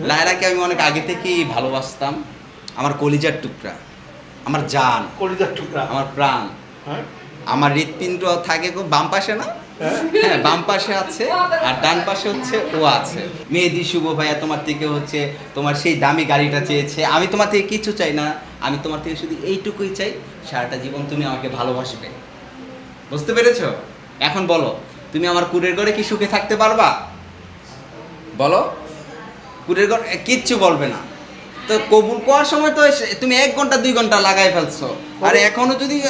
লায়লাকে আমি অনেক আগে থেকেই ভালোবাসতাম। আমার কলিজার টুকরা আমার জান কলিজার টুকরা। আমার প্রাণ। হ্যাঁ? আমার হৃৎপিণ্ড থাকে গো বাম পাশে না? হ্যাঁ? হ্যাঁ বাম পাশে আছে আর ডান পাশে হচ্ছে ও আছে। মেহেদি শুভ ভাইয়া তোমার থেকে হচ্ছে তোমার সেই দামি গাড়িটা চেয়েছে। আমি তোমার থেকে কিছু চাই না আমি তোমার থেকে শুধু এইটুকুই চাই সারাটা জীবন তুমি আমাকে ভালোবাসবে। বুঝতে পেরেছ? এখন বলো তুমি আমার কুড়ের ঘরে কি সুখে থাকতে পারবা? বলো। কুড়ের ঘর কিচ্ছু বলবে না। তো কবুল করার সময় তো এসে- তুমি এক ঘণ্টা দুই ঘণ্টা লাগাই ফেলছো। আর এখনও যদি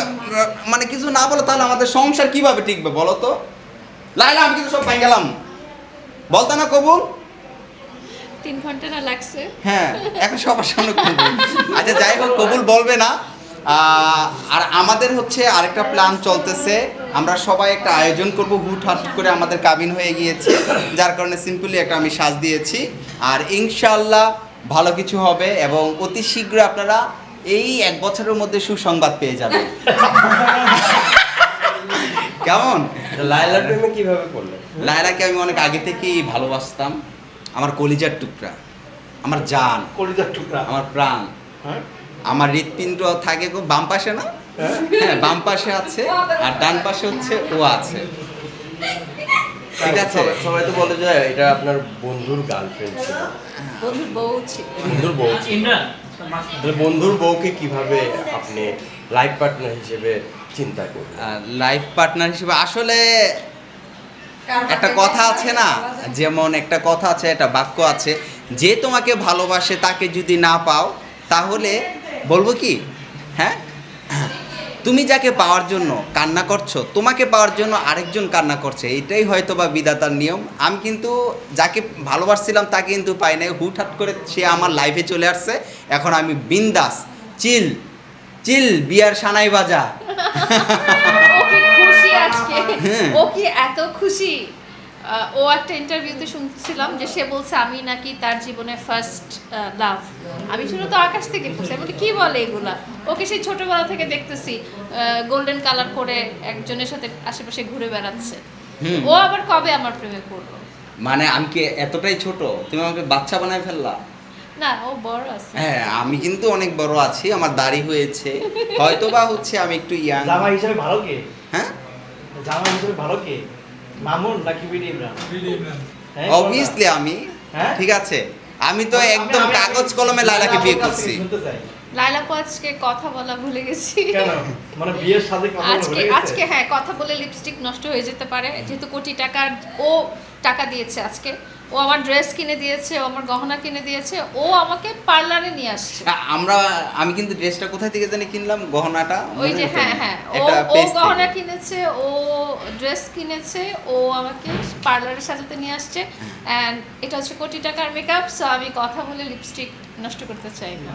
মানে কিছু না বলো তাহলে আমাদের সংসার কীভাবে টিকবে বলো তো? লাইলা আমি কিন্তু সব পাই গেলাম। বলতো না কবুল? তিন ঘণ্টা না লাগছে। হ্যাঁ এখন সবার সামনে কবুল। আচ্ছা যাই হোক কবুল বলবে না। আর আমাদের হচ্ছে আরেকটা প্ল্যান চলতেছে। আমরা সবাই একটা আয়োজন করব হুট হাট করে আমাদের কাবিন হয়ে গিয়েছে। যার কারণে সিম্পলি একটা আমি সাজ দিয়েছি। আর ইনশাল্লাহ ভালো কিছু হবে এবং অতি শীঘ্র আপনারা এই এক বছরের মধ্যে সুসংবাদ পেয়ে যাবেন। কেমন? লায়লা প্রেমে কীভাবে পড়লেন? লায়লাকে আমি অনেক আগে থেকেই ভালোবাসতাম। আমার কলিজার টুকরা আমার জান কলিজার টুকরা। আমার প্রাণ। হ্যাঁ? আমার হৃৎপিণ্ড থাকে গো বাম পাশে না? হ্যাঁ? হ্যাঁ বাম পাশে আছে আর ডান পাশে হচ্ছে ও আছে। ঠিক আছে? সবাই- তো বলে যে এটা আপনার বন্ধুর গার্লফ্রেন্ড ছিল। বন্ধুর বউ ছিল। বন্ধুর বউ বন্ধুর বউকে কীভাবে আপনি লাইফ পার্টনার হিসেবে চিন্তা করলেন? লাইফ পার্টনার হিসেবে আসলে একটা কথা আছে না? যেমন একটা কথা আছে একটা বাক্য আছে যে তোমাকে ভালোবাসে তাকে যদি না পাও তাহলে বলব কি? হ্যাঁ? তুমি যাকে পাওয়ার জন্য কান্না করছ তোমাকে পাওয়ার জন্য আরেকজন কান্না করছে এটাই হয়তো বা বিদাতার নিয়ম। আমি কিন্তু যাকে ভালোবাসছিলাম তাকে কিন্তু পাই নাই। হুটহাট করে সে আমার লাইফে চলে আসছে। এখন আমি বিন্দাস চিল চিল বিয়ার সানাই বাজা। ও কি খুশি আজকে? হ্যাঁ। ও কি এত খুশি? ও একটা ইন্টারভিউতে শুনছিলাম যে সে বলছে আমি নাকি তার জীবনে ফার্স্ট লাভ আমি শুনে তো আকাশ থেকে পড়ছি। আমি বলি, কি বলে এগুলা? ওকে সেই ছোটবেলা থেকে দেখতেছি গোল্ডেন কালার করে একজনের সাথে আশেপাশে ঘুরে বেড়াচ্ছে। ও আবার কবে আমার প্রেমে পড়ল? মানে আমি কি এতটাই ছোট? তুমি আমাকে বাচ্চা বানায় ফেললা? না ও বড় আছে। হ্যাঁ আমি কিন্তু অনেক বড় আছি আমার দাড়ি হয়েছে। হয়তো বা হচ্ছে আমি একটু ইয়াং জামাই হিসেবে ভালো কে? হ্যাঁ? জামাই হিসেবে ভালো কে? মামুন নাকি বিডি ইমরান? হ্যাঁ, অবভিয়াসলি আমি। হ্যাঁ? ঠিক আছে। আমি তো একদম কাগজ কলমে লালাকে বিয়ে করছি। লাইলা। আজকে কথা বলা ভুলে গেছি। মানে বিয়ের সাথে কথা আজকে আজকে হ্যাঁ কথা বলে লিপস্টিক নষ্ট হয়ে যেতে পারে। যেহেতু কোটি টাকার ও টাকা দিয়েছে আজকে। ও আমার ড্রেস কিনে দিয়েছে ও আমার গহনা কিনে দিয়েছে ও আমাকে পার্লারে নিয়ে আসছে। আমরা আমি কিন্তু ড্রেসটা কোথায় থেকে জানি কিনলাম? গহনাটা ওই যে হ্যাঁ হ্যাঁ ও ও গহনা কিনেছে ও ড্রেস কিনেছে ও আমাকে পার্লারে সাজাতে নিয়ে আসছে। অ্যান্ড এটা হচ্ছে কোটি টাকার মেকআপ সো আমি কথা বলে লিপস্টিক নষ্ট করতে চাই না।